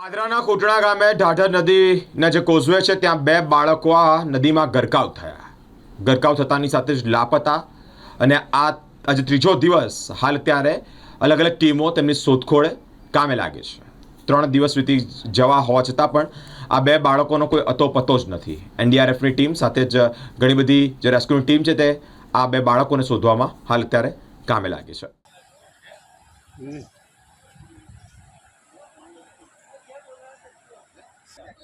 પાદરાના કોટડા ગામે ઢાઢર નદીના જે કોઝવે છે. ત્યાં બે બાળકો આ નદીમાં ગરકાવ થયા. ગરકાવ થતાની સાથે જ લાપતા અને આ આજે ત્રીજો દિવસ હાલ ત્યારે અલગ અલગ ટીમો તેમની શોધખોળે કામે લાગે છે. ત્રણ દિવસ વીતી જવા હોવા છતાં પણ આ બે બાળકોનો કોઈ અતો પતો જ નથી. એનડીઆરએફની ટીમ સાથે જ ઘણી બધી જે રેસ્ક્યુની ટીમ છે તે આ બે બાળકોને શોધવામાં હાલ અત્યારે કામે લાગી છે. nên Hãy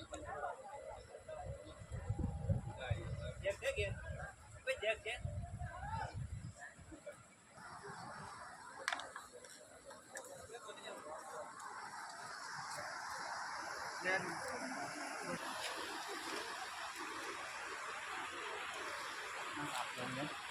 subscribe cho kênh Ghiền Mì